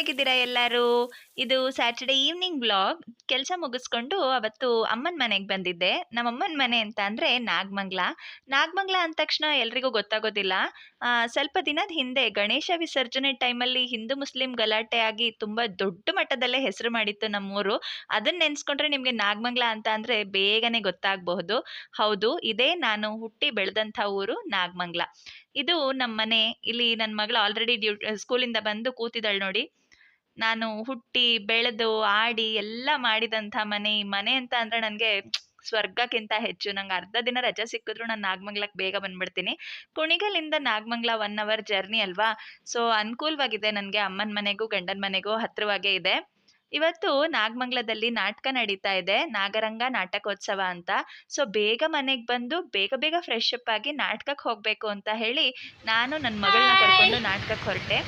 ಹೇಗಿದ್ದೀರಾ ಎಲ್ಲರೂ? ಇದು ಸ್ಯಾಟರ್ಡೆ ಈವ್ನಿಂಗ್ ಬ್ಲಾಗ್ ಕೆಲಸ ಮುಗಿಸ್ಕೊಂಡು ಅವತ್ತು ಅಮ್ಮನ ಮನೆಗೆ ಬಂದಿದ್ದೆ. ನಮ್ಮ ಅಮ್ಮನ ಮನೆ ಅಂತ ಅಂದರೆ ನಾಗಮಂಗ್ಲ. ನಾಗಮಂಗ್ಲ ಅಂದ ತಕ್ಷಣ ಎಲ್ರಿಗೂ ಗೊತ್ತಾಗೋದಿಲ್ಲ. ಸ್ವಲ್ಪ ದಿನದ ಹಿಂದೆ ಗಣೇಶ ವಿಸರ್ಜನೆ ಟೈಮಲ್ಲಿ ಹಿಂದೂ ಮುಸ್ಲಿಂ ಗಲಾಟೆ ಆಗಿ ತುಂಬ ದೊಡ್ಡ ಮಟ್ಟದಲ್ಲೇ ಹೆಸರು ಮಾಡಿತ್ತು ನಮ್ಮೂರು. ಅದನ್ನ ನೆನೆಸ್ಕೊಂಡ್ರೆ ನಿಮಗೆ ನಾಗಮಂಗ್ಲ ಅಂತ ಅಂದರೆ ಬೇಗನೆ ಗೊತ್ತಾಗಬಹುದು. ಹೌದು, ಇದೇ ನಾನು ಹುಟ್ಟಿ ಬೆಳೆದಂಥ ಊರು ನಾಗಮಂಗ್ಲ. ಇದು ನಮ್ಮ ಮನೆ ಇಲ್ಲಿ ನನ್ನ ಮಗಳು ಆಲ್ರೆಡಿ ಡ್ಯೂ, ಸ್ಕೂಲಿಂದ ಬಂದು ಕೂತಿದ್ದಾಳೆ ನೋಡಿ. ನಾನು ಹುಟ್ಟಿ ಬೆಳೆದು ಆಡಿ ಎಲ್ಲ ಮಾಡಿದಂಥ ಮನೆ ಈ ಮನೆ ಅಂತ ಅಂದರೆ ನನಗೆ ಸ್ವರ್ಗಕ್ಕಿಂತ ಹೆಚ್ಚು. ನಂಗೆ ಅರ್ಧ ದಿನ ರಜೆ ಸಿಕ್ಕಿದ್ರು ನಾನು ನಾಗಮಂಗ್ಲಕ್ಕೆ ಬೇಗ ಬಂದ್ಬಿಡ್ತೀನಿ. ಕುಣಿಗಲಿಂದ ನಾಗಮಂಗ್ಲ ಒನ್ ಅವರ್ ಜರ್ನಿ ಅಲ್ವಾ? ಸೊ ಅನುಕೂಲವಾಗಿದೆ ನನಗೆ. ಅಮ್ಮನ ಮನೆಗೂ ಗಂಡನ ಮನೆಗೂ ಹತ್ತಿರವಾಗೇ ಇದೆ. ಇವತ್ತು ನಾಗಮಂಗ್ಲದಲ್ಲಿ ನಾಟಕ ನಡೀತಾ ಇದೆ. ನಾಗರಂಗ ನಾಟಕೋತ್ಸವ ಅಂತ. ಸೊ ಬೇಗ ಮನೆಗೆ ಬಂದು ಬೇಗ ಬೇಗ ಫ್ರೆಶ್ ಅಪ್ ಆಗಿ ನಾಟಕಕ್ಕೆ ಹೋಗಬೇಕು ಅಂತ ಹೇಳಿ ನಾನು ನನ್ನ ಮಗಳನ್ನ ಕರ್ಕೊಂಡು ನಾಟಕಕ್ಕೆ ಹೊರಟೆ.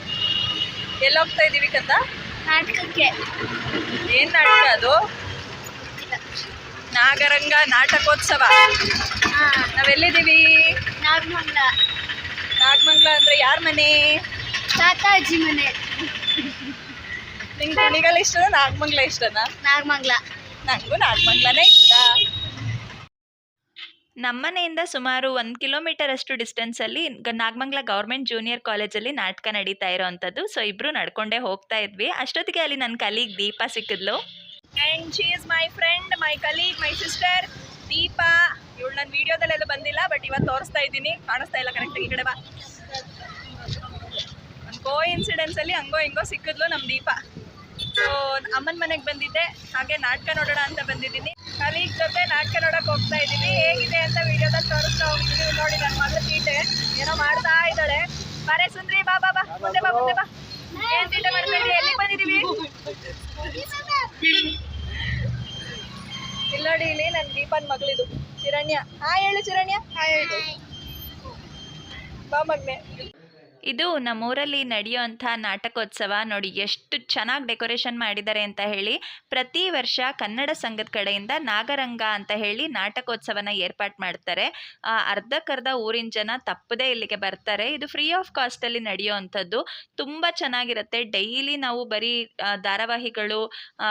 ಎಲ್ಲಿ ಹೋಗ್ತಾ ಇದೀವಿ ಕಂದ ನಾಟಕಕ್ಕೆ. ಏನ್ ನಾಟಕ ಅದು? ನಾಗರಂಗ ನಾಟಕೋತ್ಸವ. ನಾವೆಲ್ಲಿದ್ದೀವಿ? ನಾಗಮಂಗ್ಲ. ನಾಗಮಂಗ್ಲ ಅಂದ್ರೆ ಯಾರ ಮನೆ? ತಾತಾಜಿ ಮನೆ. ನಿಂಗೆ ಕುಣಿಗಲ್ ಇಷ್ಟನಾ ನಾಗಮಂಗ್ಲ ಇಷ್ಟನಾ? ನಾಗಮಂಗ್ಲ. ನನಗೂ ನಾಗಮಂಗ್ಲನೇ ಇಷ್ಟ. ನಮ್ಮನೆಯಿಂದ ಸುಮಾರು ಒಂದು ಕಿಲೋಮೀಟರ್ ಅಷ್ಟು ಡಿಸ್ಟೆನ್ಸಲ್ಲಿ ನಾಗಮಂಗ್ಲ ಗೌರ್ಮೆಂಟ್ ಜೂನಿಯರ್ ಕಾಲೇಜಲ್ಲಿ ನಾಟಕ ನಡೀತಾ ಇರೋವಂಥದ್ದು ಸೊ ಇಬ್ಬರು ನಡ್ಕೊಂಡೇ ಹೋಗ್ತಾ ಇದ್ವಿ. ಅಷ್ಟೊತ್ತಿಗೆ ಅಲ್ಲಿ ನನ್ನ colleague Deepa ಸಿಕ್ಕಿದ್ಲು. And she is my friend my colleague my sister Deepa, ಇವಳು ನನ್ನ ವಿಡಿಯೋದಲ್ಲೆಲ್ಲ ಬಂದಿಲ್ಲ ಬಟ್ ಇವತ್ತು ತೋರಿಸ್ತಾ ಇದ್ದೀನಿ. ಕಾಣಿಸ್ತಾ ಇಲ್ಲ ಕರೆಕ್ಟಾಗಿ ಈ ಕಡೆ ಬಾ. ಕೋ ಇನ್ಸಿಡೆನ್ಸಲ್ಲಿ ಹಂಗೋ ಹಿಂಗೋ ಸಿಕ್ಕಿದ್ಲು ನಮ್ಮ ದೀಪ. ಸೊ ಅಮ್ಮನ ಮನೆಗೆ ಬಂದಿದ್ದೆ. ಹಾಗೆ ನಾಟಕ ನೋಡೋಣ ಅಂತ ಬಂದಿದ್ದೀನಿ. ಕಲೀಗ್ ಜೊತೆ ನಾಟಕ ನೋಡೋಕೆ ಹೋಗ್ತಾ ಇದ್ದೀನಿ ಹೇಗಿದೆ ಅಂತ ವಿಡಿಯೋದಲ್ಲಿ ತೋರಿಸ್ತಾ ಹೋಗ್ತೀನಿ ನೋಡಿ ನನ್ನ ಮಗಳು ತೀಟೆ ಏನೋ ಮಾಡ್ತಾ ಇದ್ದಾಳೆ. ಬಾರೆ ಸುಂದ್ರಿ ಬಾ ಬಾ ಬಾ. ಮುಂದೆ ಬಾ ಮುಂದೆ ಬಾ. ಏನ್ ತೀಟೆ ಮಾಡ್ತಾ ಎಲ್ಲಿ ಬಂದಿದೀವಿ ಬಂದಿದ್ದೀವಿ? ಇಲ್ಲಿ ನೋಡಿ ಇಲ್ಲಿ ನನ್ನ ದೀಪನ್ ಮಗಳಿದು ಚಿರಣ್ಯ. ಹಾ ಹೇಳು ಚಿರಣ್ಯ. ಹಾ ಹೇಳು. ಬಾ ಮಗ್ನೆ. ಇದು ನಮ್ಮೂರಲ್ಲಿ ನಡೆಯೋಂಥ ನಾಟಕೋತ್ಸವ. ನೋಡಿ ಎಷ್ಟು ಚೆನ್ನಾಗಿ ಡೆಕೋರೇಷನ್ ಮಾಡಿದ್ದಾರೆ ಅಂತ ಹೇಳಿ ಪ್ರತಿ ವರ್ಷ ಕನ್ನಡ ಸಂಘದ ಕಡೆಯಿಂದ ನಾಗರಂಗ ಅಂತ ಹೇಳಿ ನಾಟಕೋತ್ಸವನ ಏರ್ಪಾಟ್ ಮಾಡ್ತಾರೆ. ಆ, ಅರ್ಧಕ್ಕರ್ಧ ಊರಿನ ಜನ ತಪ್ಪದೇ ಇಲ್ಲಿಗೆ ಬರ್ತಾರೆ. ಇದು ಫ್ರೀ ಆಫ್ ಕಾಸ್ಟಲ್ಲಿ ನಡೆಯೋವಂಥದ್ದು. ತುಂಬ ಚೆನ್ನಾಗಿರುತ್ತೆ. ಡೈಲಿ ನಾವು ಬರೀ ಧಾರಾವಾಹಿಗಳು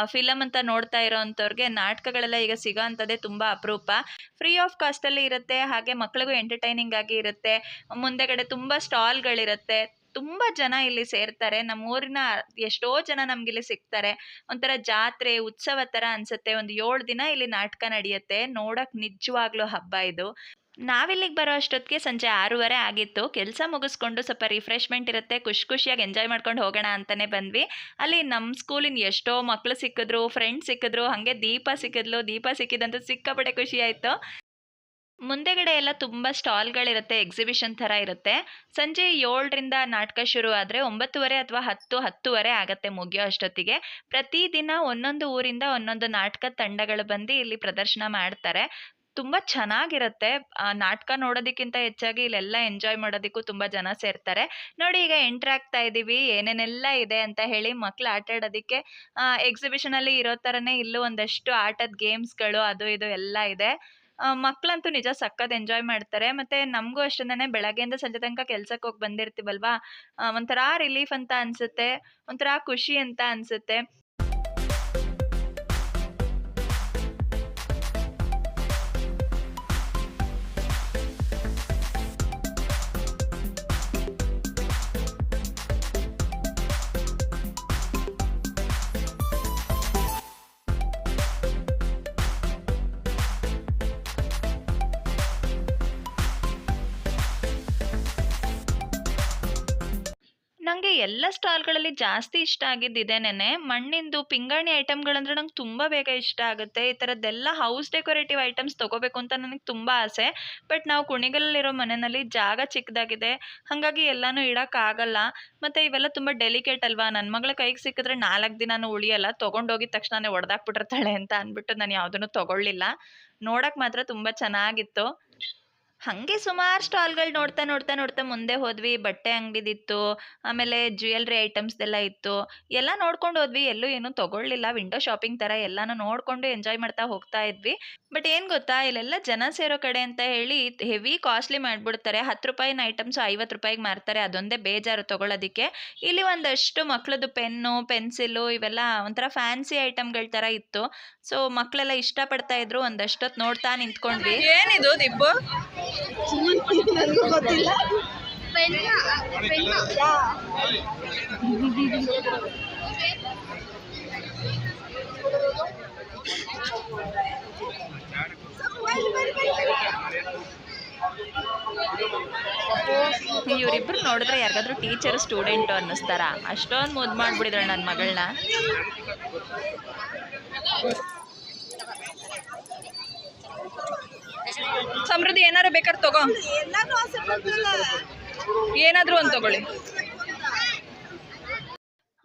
ಫಿಲಮ್ ಅಂತ ನೋಡ್ತಾ ಇರೋವಂಥವ್ರಿಗೆ ನಾಟಕಗಳೆಲ್ಲ ಈಗ ಸಿಗೋ ಅಂಥದ್ದೇ ತುಂಬ ಅಪರೂಪ. ಫ್ರೀ ಆಫ್ ಕಾಸ್ಟಲ್ಲಿ ಇರುತ್ತೆ. ಹಾಗೆ ಮಕ್ಳಿಗೂ ಎಂಟರ್ಟೈನಿಂಗ್ ಆಗಿ ಇರುತ್ತೆ. ಮುಂದೆಗಡೆ ತುಂಬ ಸ್ಟಾಲ್ಗಳಿರುತ್ತೆ. ತುಂಬ ಜನ ಇಲ್ಲಿ ಸೇರ್ತಾರೆ. ನಮ್ಮ ಊರಿನ ಎಷ್ಟೋ ಜನ ನಮ್ಗಿಲ್ಲಿ ಸಿಗ್ತಾರೆ. ಒಂಥರ ಜಾತ್ರೆ, ಉತ್ಸವ ಥರ ಅನ್ಸುತ್ತೆ. ಒಂದು ಏಳು ದಿನ ಇಲ್ಲಿ ನಾಟಕ ನಡೆಯುತ್ತೆ. ನೋಡಕ್ ನಿಜವಾಗ್ಲೂ ಹಬ್ಬ ಇದು. ನಾವಿಲ್ಲಿಗೆ ಬರೋ ಅಷ್ಟೊತ್ತಿಗೆ ಸಂಜೆ ಆರೂವರೆ ಆಗಿತ್ತು. ಕೆಲಸ ಮುಗಿಸ್ಕೊಂಡು ಸ್ವಲ್ಪ ರಿಫ್ರೆಶ್ಮೆಂಟ್ ಇರುತ್ತೆ. ಖುಷಿ ಖುಷಿಯಾಗಿ ಎಂಜಾಯ್ ಮಾಡ್ಕೊಂಡು ಹೋಗೋಣ ಅಂತಲೇ ಬಂದ್ವಿ. ಅಲ್ಲಿ ನಮ್ಮ ಸ್ಕೂಲಿನ ಎಷ್ಟೋ ಮಕ್ಕಳು ಸಿಕ್ಕಿದ್ರು ಫ್ರೆಂಡ್ಸ್ ಸಿಕ್ಕಿದ್ರು, ಹಾಗೆ ದೀಪ ಸಿಕ್ಕಿದ್ಲು. ದೀಪ ಸಿಕ್ಕಿದಂತೂ ಸಿಕ್ಕಾಪಟ್ಟೆ ಖುಷಿ ಆಯಿತು. ಮುಂದೆಗಡೆ ಎಲ್ಲ ತುಂಬ ಸ್ಟಾಲ್ಗಳಿರುತ್ತೆ ಎಕ್ಸಿಬಿಷನ್ ಥರ ಇರುತ್ತೆ. ಸಂಜೆ ಏಳರಿಂದ ನಾಟಕ ಶುರು ಆದರೆ ಒಂಬತ್ತುವರೆ ಅಥವಾ ಹತ್ತು, ಹತ್ತುವರೆ ಆಗತ್ತೆ ಮುಗಿಯೋ ಅಷ್ಟೊತ್ತಿಗೆ. ಪ್ರತಿದಿನ ಒಂದೊಂದು ಊರಿಂದ ಒಂದೊಂದು ನಾಟಕ ತಂಡಗಳು ಬಂದು ಇಲ್ಲಿ ಪ್ರದರ್ಶನ ಮಾಡ್ತಾರೆ. ತುಂಬ ಚೆನ್ನಾಗಿರುತ್ತೆ. ನಾಟಕ ನೋಡೋದಕ್ಕಿಂತ ಹೆಚ್ಚಾಗಿ ಇಲ್ಲೆಲ್ಲ ಎಂಜಾಯ್ ಮಾಡೋದಕ್ಕೂ ತುಂಬ ಜನ ಸೇರ್ತಾರೆ. ನೋಡಿ ಈಗ ಎಂಟ್ರ್ ಆಗ್ತಾ ಇದ್ದೀವಿ ಏನೇನೆಲ್ಲ ಇದೆ ಅಂತ ಹೇಳಿ ಮಕ್ಳು ಆಟ ಆಡೋದಕ್ಕೆ ಎಕ್ಸಿಬಿಷನಲ್ಲಿ ಇರೋ ಥರನೇ ಇಲ್ಲೂ ಒಂದಷ್ಟು ಆಟದ ಗೇಮ್ಸ್ಗಳು ಅದು ಇದು ಎಲ್ಲ ಇದೆ. ಆ, ಮಕ್ಳಂತೂ ನಿಜ ಸಕ್ಕತ್ ಎಂಜಾಯ್ ಮಾಡ್ತಾರೆ. ಮತ್ತೆ ನಮಗೂ ಅಷ್ಟೊಂದೇನೆ ಬೆಳಗ್ಗೆಯಿಂದ ಸಂಜೆ ತನಕ ಕೆಲ್ಸಕ್ಕೆ ಹೋಗಿ ಬಂದಿರ್ತೀವಲ್ವಾ? ಒಂಥರ ರಿಲೀಫ್ ಅಂತ ಅನ್ಸುತ್ತೆ ಒಂಥರ ಖುಷಿ ಅಂತ ಅನ್ಸುತ್ತೆ. ನನಗೆ ಎಲ್ಲ ಸ್ಟಾಲ್ಗಳಲ್ಲಿ ಜಾಸ್ತಿ ಇಷ್ಟ ಆಗಿದ್ದಿದೆ ನೆನೆ ಮಣ್ಣಿಂದು ಪಿಂಗಾಣಿ ಐಟಮ್ಗಳಂದ್ರೆ ನಂಗೆ ತುಂಬ ಬೇಗ ಇಷ್ಟ ಆಗುತ್ತೆ. ಈ ಥರದ್ದೆಲ್ಲ ಹೌಸ್ ಡೆಕೋರೇಟಿವ್ ಐಟಮ್ಸ್ ತೊಗೋಬೇಕು ಅಂತ ನನಗೆ ತುಂಬ ಆಸೆ. ಬಟ್ ನಾವು ಕುಣಿಗಲಲ್ಲಿರೋ ಮನೆಯಲ್ಲಿ ಜಾಗ ಚಿಕ್ಕದಾಗಿದೆ, ಹಾಗಾಗಿ ಎಲ್ಲನೂ ಇಡೋಕ್ಕಾಗಲ್ಲ ಮತ್ತು ಇವೆಲ್ಲ ತುಂಬ ಡೆಲಿಕೇಟ್ ಅಲ್ವಾ? ನನ್ನ ಮಗಳ ಕೈಗೆ ಸಿಕ್ಕಿದ್ರೆ ನಾಲ್ಕು ದಿನನೂ ಉಳಿಯಲ್ಲ ತೊಗೊಂಡೋಗಿದ ತಕ್ಷಣನೇ ಒಡೆದಾಕ್ಬಿಟ್ಟಿರ್ತಾಳೆ ಅಂತ ಅಂದ್ಬಿಟ್ಟು ನಾನು ಯಾವುದನ್ನು ತೊಗೊಳ್ಳಿಲ್ಲ. ನೋಡೋಕೆ ಮಾತ್ರ ತುಂಬ ಚೆನ್ನಾಗಿತ್ತು. ಹಾಗೆ ಸುಮಾರು ಸ್ಟಾಲ್ಗಳು ನೋಡ್ತಾ ನೋಡ್ತಾ ನೋಡ್ತಾ ಮುಂದೆ ಹೋದ್ವಿ, ಬಟ್ಟೆ ಅಂಗಡಿದಿತ್ತು, ಆಮೇಲೆ ಜ್ಯುವೆಲ್ರಿ ಐಟಮ್ಸ್ದೆಲ್ಲ ಇತ್ತು, ಎಲ್ಲ ನೋಡ್ಕೊಂಡು ಹೋದ್ವಿ, ಎಲ್ಲೂ ಏನೂ ತೊಗೊಳ್ಳಿಲ್ಲ, ವಿಂಡೋ ಶಾಪಿಂಗ್ ಥರ ಎಲ್ಲನೂ ನೋಡಿಕೊಂಡು ಎಂಜಾಯ್ ಮಾಡ್ತಾ ಹೋಗ್ತಾ ಇದ್ವಿ, ಬಟ್ ಏನು ಗೊತ್ತಾ, ಇಲ್ಲೆಲ್ಲ ಜನ ಸೇರೋ ಕಡೆ ಅಂತ ಹೇಳಿ ಹೆವಿ ಕಾಸ್ಟ್ಲಿ ಮಾಡಿಬಿಡ್ತಾರೆ, ಹತ್ತು ರೂಪಾಯಿನ ಐಟಮ್ಸು ಐವತ್ತು ರೂಪಾಯಿಗೆ ಮಾರ್ತಾರೆ, ಅದೊಂದೇ ಬೇಜಾರು ತೊಗೊಳೋದಕ್ಕೆ, ಇಲ್ಲಿ ಒಂದಷ್ಟು ಮಕ್ಳದ್ದು ಪೆನ್ನು, ಪೆನ್ಸಿಲು ಇವೆಲ್ಲ ಒಂಥರ ಫ್ಯಾನ್ಸಿ ಐಟಮ್ಗಳ ಥರ ಇತ್ತು, ಸೊ ಮಕ್ಕಳೆಲ್ಲ ಇಷ್ಟಪಡ್ತಾ ಇದ್ರು ಒಂದಷ್ಟೊತ್ತು ನೋಡ್ತಾ ನಿಂತ್ಕೊಂಡ್ವಿ. ಏನಿದು ದಿಬ್ಬು? ನನಗೂ ಗೊತ್ತಿಲ್ಲ. ಇವರಿಬ್ರು ನೋಡಿದ್ರೆ ಯಾರಿಗಾದ್ರೂ ಟೀಚರ್ ಸ್ಟೂಡೆಂಟು ಅನ್ನಿಸ್ತಾರ? ಅಷ್ಟೊಂದು ಮುದ್ದು ಮಾಡಿಬಿಡಿದ್ರೆ ನನ್ನ ಮಗಳನ್ನ ಸಮೃದ್ಧಿ ಏನಾರು ಬೇಕಾದ್ರೆ ತಗೋ. ಏನಾದ್ರು ಒಂದು ತಗೊಳ್ಳಿ.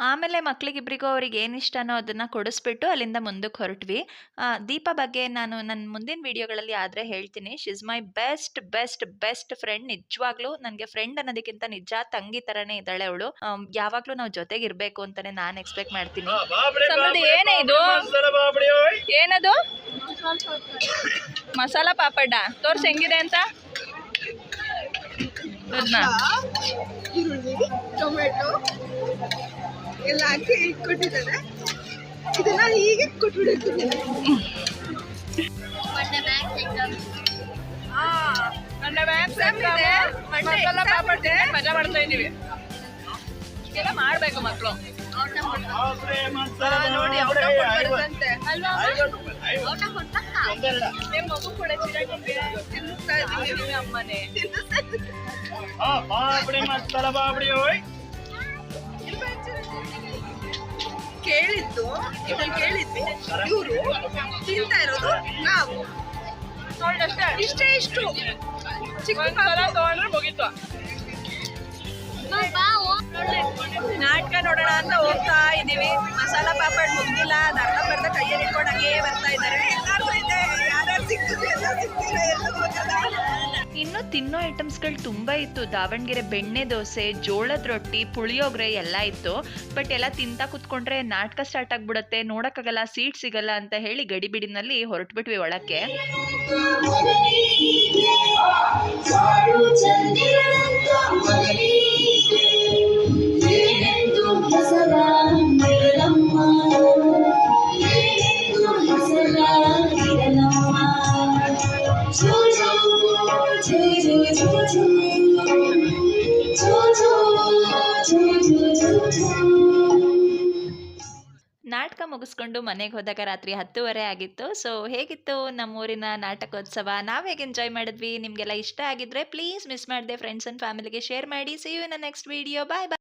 ಆಮೇಲೆ ಮಕ್ಳಿಗಿಬ್ರಿಗೂ ಅವ್ರಿಗೆ ಏನು ಇಷ್ಟನೋ ಅದನ್ನು ಕೊಡಿಸ್ಬಿಟ್ಟು ಅಲ್ಲಿಂದ ಮುಂದಕ್ಕೆ ಹೊರಟ್ವಿ. ಆ, ದೀಪ ಬಗ್ಗೆ ನಾನು ನನ್ನ ಮುಂದಿನ ವೀಡಿಯೋಗಳಲ್ಲಿ ಆದರೆ ಹೇಳ್ತೀನಿ. She's my best best best friend ನಿಜವಾಗ್ಲೂ ನನಗೆ ಫ್ರೆಂಡ್ ಅನ್ನೋದಕ್ಕಿಂತ ನಿಜ ತಂಗಿ ಥರನೇ ಇದ್ದಾಳೆ ಅವಳು. ಯಾವಾಗಲೂ ನಾವು ಜೊತೆಗಿರಬೇಕು ಅಂತಲೇ ನಾನು ಎಕ್ಸ್ಪೆಕ್ಟ್ ಮಾಡ್ತೀನಿ. ಏನೇ ಇದು? ಏನದು? ಮಸಾಲ ಪಾಪಡ ತೋರ್ಸ್ ಹೆಂಗಿದೆ ಅಂತ? ಟೊಮೆಟೊ ಎಲ್ಲ ಹಾಕಿ ಇಟ್ಕೊಟ್ಟಿದ್ದಾನೆ ಇದನ್ನ ಹೀಗೆ ಕೊಟ್ಬಿಡುತ್ತಿದ್ದೇನೆ ಮಜಾ ಮಾಡ್ತಾ ಇದೀವಿ ಇದೆಲ್ಲ ಮಾಡ್ಬೇಕು ಮಕ್ಕಳು ನೋಡಿ ಮಗು ಕೂಡ ತಿನ್ನಿಸ್ತಾ ಬಾಬಡಿ ಹೋಯ್ ಕೇಳಿದ್ದು ಇದನ್ನ ಕೇಳಿದ್ವಿ. ಇವರು ತಿಂತಾ ಇರೋದು ನಾವು. ಇಷ್ಟೇ ಇಷ್ಟು. ತಗೊಂಡ್ರೆ ಮುಗೀತು. ನಾಟಕ ನೋಡೋಣ ಅಂತ ಹೋಗ್ತಾ ಇದೀವಿ ಮಸಾಲ ಪಾಪಡ್ ಮುಗ್ದಿಲ್ಲ. ಅರ್ಧ ಬರ್ದ ಕೈಯಲ್ಲಿ ಇಟ್ಕೊಂಡು ಹಂಗೇ ಬರ್ತಾ ಇದ್ದಾರೆ. ಇನ್ನು ತಿನ್ನೋ ಐಟಮ್ಸ್ಗಳು ತುಂಬ ಇತ್ತು. ದಾವಣಗೆರೆ ಬೆಣ್ಣೆ ದೋಸೆ, ಜೋಳದ ರೊಟ್ಟಿ, ಪುಳಿಯೋಗರೆ ಎಲ್ಲ ಇತ್ತು. ಬಟ್ ಎಲ್ಲ ತಿಂತಾ ಕುತ್ಕೊಂಡ್ರೆ ನಾಟಕ ಸ್ಟಾರ್ಟ್ ಆಗ್ಬಿಡುತ್ತೆ. ನೋಡೋಕ್ಕಾಗಲ್ಲ ಸೀಟ್ ಸಿಗಲ್ಲ ಅಂತ ಹೇಳಿ ಗಡಿಬಿಡಿನಲ್ಲಿ ಹೊರಟ್ಬಿಟ್ವಿ ಒಳಕ್ಕೆ. ನಾಟಕ ಮುಗಿಸ್ಕೊಂಡು ಮನೆಗೆ ಹೋದಾಗ ರಾತ್ರಿ ಹತ್ತುವರೆ ಆಗಿತ್ತು. ಸೊ ಹೇಗಿತ್ತು ನಮ್ಮೂರಿನ ನಾಟಕೋತ್ಸವ? ನಾವು ಹೇಗೆ ಎಂಜಾಯ್ ಮಾಡಿದ್ವಿ? ನಿಮಗೆಲ್ಲ ಇಷ್ಟ ಆಗಿದ್ರೆ ಪ್ಲೀಸ್ ಮಿಸ್ ಮಾಡಿದೆ ಫ್ರೆಂಡ್ಸ್ ಆ್ಯಂಡ್ ಫ್ಯಾಮಿಲಿಗೆ ಶೇರ್ ಮಾಡಿ. See you in next video bye bye